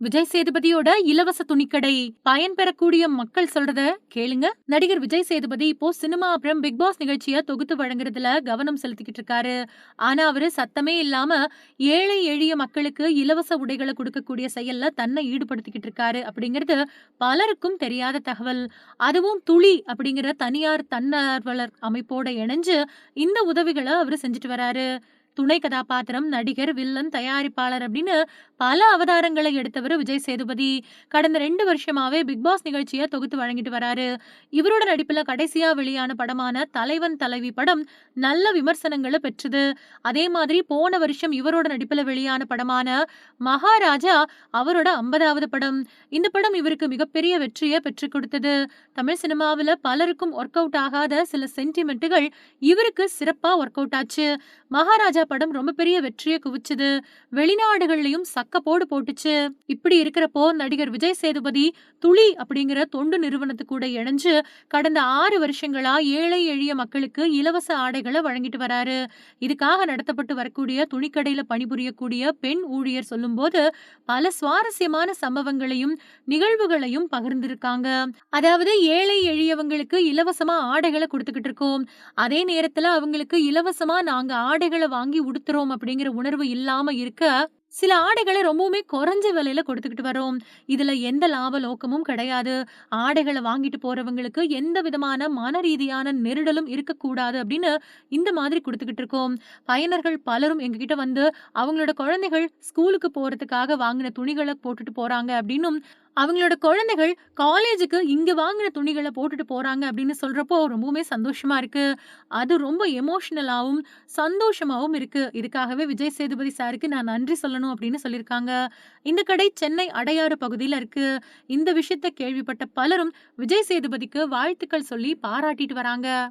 விஜய் சேதுபதியோட இலவச துணிக்கடை பயன்பெறக்கூடிய மக்கள் சொல்றத கேளுங்க. நடிகர் விஜய் சேதுபதி இப்போ சினிமா அப்புறம் பிக் பாஸ் நிகழ்ச்சியை தொகுத்து வழங்குறதுல கவனம் செலுத்திக்கிட்டு இருக்காரு. ஆனா அவரு சத்தமே இல்லாம ஏழை எளிய மக்களுக்கு இலவச உடைகளை கொடுக்கக்கூடிய செயல்ல தன்னை ஈடுபடுத்திக்கிட்டு இருக்காரு அப்படிங்கிறது பலருக்கும் தெரியாத தகவல். அதுவும் துளி அப்படிங்கிற தனியார் தன்னார்வலர் அமைப்போட இணைஞ்சு இந்த உதவிகளை அவர் செஞ்சுட்டு வராரு. துணை கதாபாத்திரம் நடிகர் வில்லன் தயாரிப்பாளர் அப்படின்னு பல அவதாரங்களை எடுத்தவர் விஜய் சேதுபதி. கடந்த ரெண்டு வருஷமாவே பிக் பாஸ் நிகழ்ச்சியை தொகுத்து வழங்கிட்டு வராரு. இவரோட நடிப்புல கடைசியா வெளியான படமான தலைவன் தலைவி படம் நல்ல விமர்சனங்களை பெற்றது. அதே மாதிரி போன வருஷம் இவரோட நடிப்புல வெளியான படமான மகாராஜா அவரோட ஐம்பதாவது படம். இந்த படம் இவருக்கு மிகப்பெரிய வெற்றியை பெற்றுக் கொடுத்தது. தமிழ் சினிமாவில் பலருக்கும் ஒர்க் அவுட் ஆகாத சில சென்டிமெண்ட்டுகள் இவருக்கு சிறப்பாக ஒர்க் அவுட் ஆச்சு. மகாராஜா படம் ரொம்ப பெரிய வெற்றியை குவிச்சது. வெளிநாடுகள்லயும் சக்கப்போடு போட்டுச்சு. இப்படி இருக்கிறப்போ நடிகர் விஜய் சேதுபதி துளி அப்படிங்கிற தொண்டு நிறுவனத்து கூட இணைஞ்சு கடந்த ஆறு வருஷங்களா ஏழை எளிய மக்களுக்கு இலவச ஆடைகளை வழங்கிட்டு வராரு. இதுக்காக நடத்தப்பட்டு வரக்கூடிய துணிக்கடையில பணிபுரியக்கூடிய பெண் ஊழியர் சொல்லும்போது பல சுவாரஸ்யமான சம்பவங்களையும் நிகழ்வுகளையும் பகிர்ந்திருக்காங்க. அதாவது ஏழை எளியவங்களுக்கு இலவசமா ஆடைகளை கொடுத்துக்கிட்டு இருக்கோம். அதே நேரத்துல அவங்களுக்கு இலவசமா நாங்க ஆடைகளை வாங்கி வாங்கி உடுத்துறோம் அப்படிங்கிற உணர்வு இல்லாம இருக்க சில ஆடைகளை ரொம்பவுமே குறைஞ்ச விலையில கொடுத்துக்கிட்டு வரோம் இதுல எந்த லாப நோக்கமும் கிடையாது. ஆடைகளை வாங்கிட்டு போறவங்களுக்கு எந்த விதமான மன ரீதியான நெருடலும் இருக்கக்கூடாது அப்படின்னு இந்த மாதிரி கொடுத்துக்கிட்டு இருக்கோம். பயனர்கள் பலரும் எங்ககிட்ட வந்து அவங்களோட குழந்தைகள் ஸ்கூலுக்கு போறதுக்காக வாங்கின துணிகளை போட்டுட்டு போறாங்க அப்படின்னும் அவங்களோட குழந்தைகள் காலேஜுக்கு இங்க வாங்கின துணிகளை போட்டுட்டு போறாங்க அப்படின்னு சொல்றப்போ ரொம்பவுமே சந்தோஷமா இருக்கு. அது ரொம்ப எமோஷனலாவும் சந்தோஷமாவும் இருக்கு. இதுக்காகவே விஜய் சேதுபதி சாருக்கு நான் நன்றி சொல்லணும் அப்படின்னு சொல்லியிருக்காங்க. இந்த கடை சென்னை அடையாறு பகுதியில் இருக்கு. இந்த விஷயத்த கேள்விப்பட்ட பலரும் விஜய் சேதுபதிக்கு வாழ்த்துக்கள் சொல்லி பாராட்டிட்டு வராங்க.